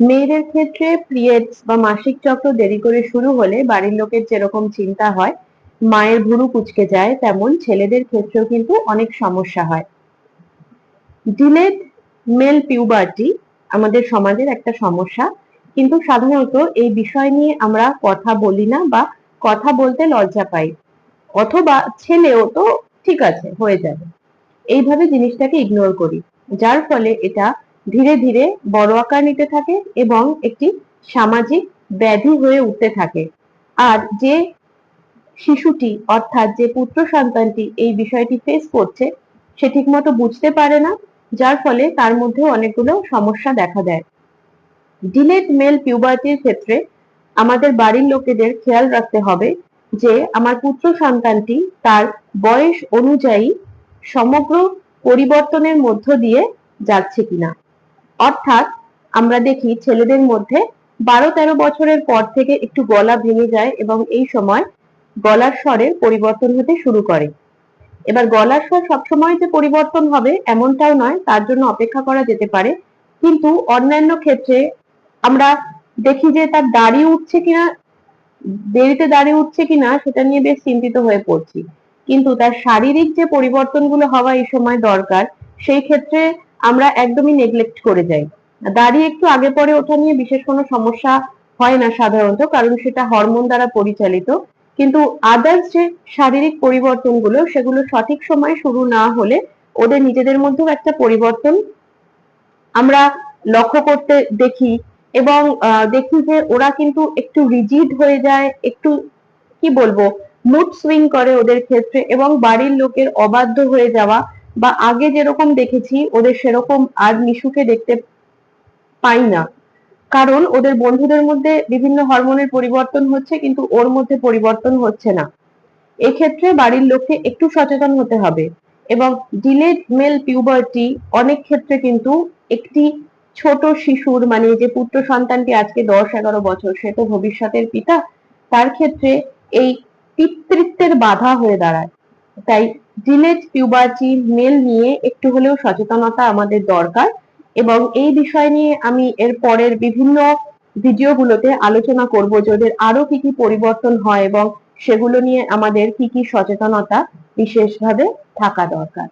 মেয়েদের ক্ষেত্রে পিরিয়ডস বা মাসিক চক্র দেরি করে শুরু হলে বাড়ির লোকের যেরকম চিন্তা হয়, মায়ের ভুরু কুচকে যায়, তেমন ছেলেদের ক্ষেত্রেও কিন্তু অনেক সমস্যা হয়। ডিলেড মেল পিউবার্টি আমাদের সমাজের একটা সমস্যা। কিন্তু সাধারণত এই বিষয় নিয়ে আমরা কথা বলি না বা কথা বলতে লজ্জা পাই। অথবা ছেলেও তো ঠিক আছে, হয়ে যাবে। এইভাবে জিনিসটাকে ইগনোর করি। যার ফলে এটা ধীরে ধীরে বড় আকার নিতে থাকে এবং একটি সামাজিক ব্যাধি হয়ে উঠতে থাকে। আর যে শিশুটি অর্থাৎ যে পুত্র সন্তানটি এই বিষয়টি ফেস করছে, সে ঠিকমতো বুঝতে পারে না, যার ফলে তার মধ্যে অনেকগুলো সমস্যা দেখা দেয়। ডিলেট মেল পিউবার্টির ক্ষেত্রে আমাদের বাড়ির লোকেদের খেয়াল রাখতে হবে যে আমার পুত্র সন্তানটি তার বয়স অনুযায়ী সমগ্র পরিবর্তনের মধ্য দিয়ে যাচ্ছে কিনা। অর্থাৎ আমরা দেখি ছেলেদের মধ্যে বারো তেরো বছরের পর থেকে একটু গলা ভেঙে যায় এবং এই সময় গলার স্বরের পরিবর্তন হতে শুরু করে। এবার গলার স্বর সবসময় যে পরিবর্তন হবে এমনটাও নয়, তার জন্য অপেক্ষা করা যেতে পারে। কিন্তু অন্যান্য ক্ষেত্রে আমরা দেখি যে তার দাড়ি উঠছে কিনা দেরিতে দাড়ি উঠছে কিনা, সেটা নিয়ে বেশ চিন্তিত হয়ে পড়ছি। কিন্তু তার শারীরিক যে পরিবর্তনগুলো হওয়া এই সময় দরকার, সেই ক্ষেত্রে আমরা একদমই নেগলেক্ট করে যাই। দাড়ি একটু আগে পরে ওঠা নিয়ে বিশেষ কোনো সমস্যা হয় না সাধারণত, কারণ সেটা হরমোন দ্বারা পরিচালিত। কিন্তু আদার্স যে শারীরিক পরিবর্তনগুলো, সেগুলো সঠিক সময় শুরু না হলে ওদের নিজেদের মধ্যেও একটা পরিবর্তন আমরা লক্ষ্য করতে দেখি এবং দেখি যে ওরা কিন্তু একটু রিজিড হয়ে যায়, একটু, কি বলব মুড সুইং করে ওদের ক্ষেত্রে এবং বাড়ির লোকের অবাধ্য হয়ে যাওয়া বা আগে যেরকম দেখেছি, ওদের সেরকম আর নিশুকে দেখতে পাই না। কারণ ওদের বন্ধুদের মধ্যে বিভিন্ন হরমোনের পরিবর্তন হচ্ছে, কিন্তু ওর মধ্যে পরিবর্তন হচ্ছে না। এক্ষেত্রে বাড়ির লোককে একটু সচেতন হতে হবে এবং ডিলেড মেল পিউবার্টি অনেক ক্ষেত্রে কিন্তু একটি ছোট শিশুর মানে যে পুত্র সন্তানটি আজকে দশ এগারো বছর, সে তো ভবিষ্যতের পিতা, তার ক্ষেত্রে এই পিতৃত্বের বাধা হয়ে দাঁড়ায়। তাই ডিলেড পিউবার্টি মেল নিয়ে একটু হলেও সচেতনতা আমাদের দরকার এবং এই বিষয় নিয়ে আমি এর পরের বিভিন্ন ভিডিওগুলোতে আলোচনা করব যে ওদের আরও কি কি পরিবর্তন হয় এবং সেগুলো নিয়ে আমাদের কি কি সচেতনতা বিশেষভাবে থাকা দরকার।